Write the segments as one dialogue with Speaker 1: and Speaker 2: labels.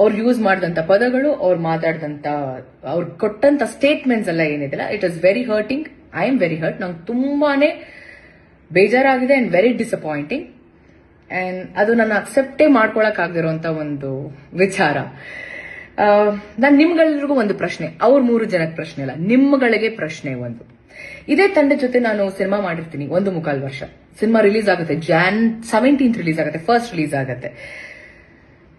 Speaker 1: ಅವ್ರು ಯೂಸ್ ಮಾಡಿದಂತ ಪದಗಳು, ಅವ್ರು ಮಾತಾಡಿದಂತ, ಅವ್ರು ಕೊಟ್ಟಂತ ಸ್ಟೇಟ್ಮೆಂಟ್ಸ್ ಎಲ್ಲ ಏನಿದೆಲ್ಲ it is very hurting I am very hurt ನಂಗೆ ತುಂಬಾನೇ ಬೇಜಾರಾಗಿದೆ ಅಂಡ್ ವೆರಿ ಡಿಸಪಾಯಿಂಟಿಂಗ್ ಅಂಡ್ ಅದು ನನ್ನ ಅಕ್ಸೆಪ್ಟೇ ಮಾಡ್ಕೊಳಕ್ ಆಗಿರುವಂತ ಒಂದು ವಿಚಾರ. ನಾನು ನಿಮ್ಗೆಲ್ರಿಗೂ ಒಂದು ಪ್ರಶ್ನೆ. ಅವ್ರ ಮೂರು ಜನಕ್ಕೆ ಪ್ರಶ್ನೆ ಅಲ್ಲ, ನಿಮ್ಗಳಿಗೆ ಪ್ರಶ್ನೆ ಒಂದು. ಇದೇ ತಂಡ ಜೊತೆ ನಾನು ಸಿನಿಮಾ ಮಾಡಿರ್ತೀನಿ, ಒಂದು ಮುಕ್ಕಾಲು ವರ್ಷ. ಸಿನಿಮಾ ರಿಲೀಸ್ ಆಗುತ್ತೆ ಜಾನ್ ಸೆವೆಂಟೀನ್ತ್ ರಿಲೀಸ್ ಆಗುತ್ತೆ ಫಸ್ಟ್ ರಿಲೀಸ್ ಆಗುತ್ತೆ.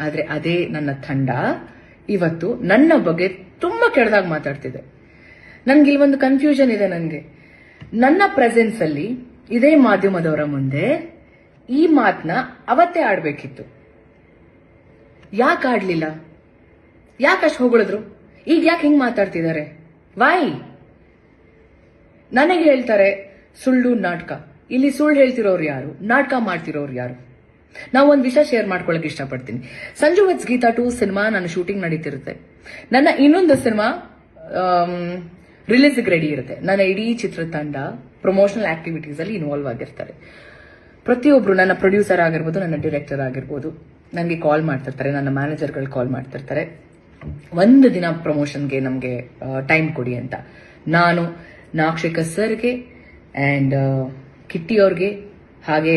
Speaker 1: ಆದ್ರೆ ಅದೇ ನನ್ನ ತಂಡ ಇವತ್ತು ನನ್ನ ಬಗ್ಗೆ ತುಂಬಾ ಕೆಡದಾಗ ಮಾತಾಡ್ತಿದೆ. ನನ್ಗೆ ಇಲ್ಲಿ ಒಂದು ಕನ್ಫ್ಯೂಷನ್ ಇದೆ ನನಗೆ ನನ್ನ ಪ್ರೆಸೆನ್ಸ್ ಅಲ್ಲಿ ಇದೇ ಮಾಧ್ಯಮದವರ ಮುಂದೆ ಈ ಮಾತನ್ನ ಅವತ್ತೇ ಆಡ್ಬೇಕಿತ್ತು. ಯಾಕೆ ಆಡ್ಲಿಲ್ಲ? ಅಷ್ಟು ಹೊಗಳಿದ್ರು? ಈಗ ಯಾಕೆ ಹಿಂಗ್ ಮಾತಾಡ್ತಿದ್ದಾರೆ ವಾಯ್ ನನಗೆ ಹೇಳ್ತಾರೆ ಸುಳ್ಳು ನಾಟಕ. ಇಲ್ಲಿ ಸುಳ್ಳು ಹೇಳ್ತಿರೋರು ಯಾರು? ನಾಟಕ ಮಾಡ್ತಿರೋರು ಯಾರು? ನಾವು ಒಂದು ವಿಷಯ ಶೇರ್ ಮಾಡ್ಕೊಳಕ್ ಇಷ್ಟಪಡ್ತೀನಿ. Sanju with Geetha two cinema ನನ್ನ ಶೂಟಿಂಗ್ ನಡೀತಿರುತ್ತೆ. ನನ್ನ ಇನ್ನೊಂದು ಸಿನಿಮಾ ರಿಲೀಸ್ಗೆ ರೆಡಿ ಇರುತ್ತೆ. ನನ್ನ ಇಡೀ ಚಿತ್ರತಂಡ ಪ್ರಮೋಷನಲ್ ಆಕ್ಟಿವಿಟೀಸ್ ಅಲ್ಲಿ ಇನ್ವಾಲ್ವ್ ಆಗಿರ್ತಾರೆ. ಪ್ರತಿಯೊಬ್ರು ನನ್ನ ಪ್ರೊಡ್ಯೂಸರ್ ಆಗಿರ್ಬೋದು, ನನ್ನ ಡಿರೆಕ್ಟರ್ ಆಗಿರ್ಬೋದು ನನಗೆ ಕಾಲ್ ಮಾಡ್ತಿರ್ತಾರೆ, ನನ್ನ ಮ್ಯಾನೇಜರ್ಗಳು ಕಾಲ್ ಮಾಡ್ತಿರ್ತಾರೆ. ಒಂದು ದಿನ ಪ್ರಮೋಷನ್ಗೆ ನಮಗೆ ಟೈಮ್ ಕೊಡಿ ಅಂತ. ನಾನು, ನಾಕ್ಷಿಕ ಸರ್ಗೆ ಅಂಡ್ ಕಿಟ್ಟಿ ಅವ್ರಿಗೆ, ಹಾಗೆ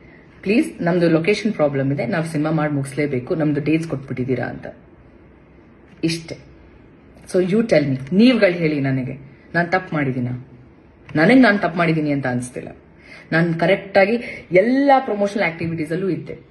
Speaker 1: ಪ್ಲೀಸ್ ನಮ್ದು ಲೊಕೇಶನ್ ಪ್ರಾಬ್ಲಮ್ ಇದೆ. ನಾವು ಸಿನಿಮಾ ಮಾಡಿ ಮುಗಿಸ್ಲೇಬೇಕು. ನಮ್ದು ಡೇಟ್ಸ್ ಕೊಟ್ಬಿಟ್ಟಿದ್ದೀರಾ ಅಂತ. ಇಷ್ಟೇ. ಸೊ ಯು ಟೆಲ್ ಮಿ ನೀವುಗಳು ಹೇಳಿ ನನಗೆ. ನಾನು ತಪ್ಪು ಮಾಡಿದ್ದೀನ ನನಗೆ ನಾನು ತಪ್ಪು ಮಾಡಿದ್ದೀನಿ ಅಂತ ಅನಿಸ್ತಿಲ್ಲ. ನಾನು ಕರೆಕ್ಟಾಗಿ ಎಲ್ಲ ಪ್ರಮೋಷನಲ್ ಆಕ್ಟಿವಿಟೀಸಲ್ಲೂ ಇದ್ದೆ.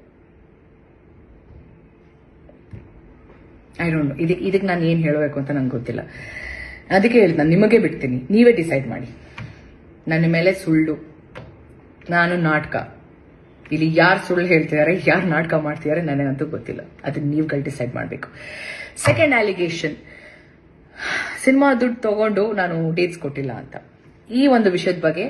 Speaker 1: ಐ ಡೋಂಟ್ ಇದು ಇದಕ್ಕೆ ನಾನು ಏನು ಹೇಳಬೇಕು ಅಂತ ನಂಗೆ ಗೊತ್ತಿಲ್ಲ. ಅದಕ್ಕೆ ಹೇಳಿ ನಾನು ನಿಮಗೆ ಬಿಡ್ತೀನಿ. ನೀವೇ ಡಿಸೈಡ್ ಮಾಡಿ. ನನ್ನ ಮೇಲೆ ಸುಳ್ಳು. ನಾನು ನಾಟಕ. ಇಲ್ಲಿ ಯಾರು ಸುಳ್ಳು ಹೇಳ್ತಿದ್ದಾರೆ, ಯಾರು ನಾಟಕ ಮಾಡ್ತಿದ್ದಾರೆ ನನಗಂತೂ ಗೊತ್ತಿಲ್ಲ. ಅದನ್ನ ನೀವುಗಳು ಡಿಸೈಡ್ ಮಾಡಬೇಕು. ಸೆಕೆಂಡ್ ಅಲಿಗೇಷನ್ ಸಿನಿಮಾ ದುಡ್ಡು ತಗೊಂಡು ನಾನು ಡೇಟ್ಸ್ ಕೊಟ್ಟಿಲ್ಲ ಅಂತ. ಈ ಒಂದು ವಿಷಯದ ಬಗ್ಗೆ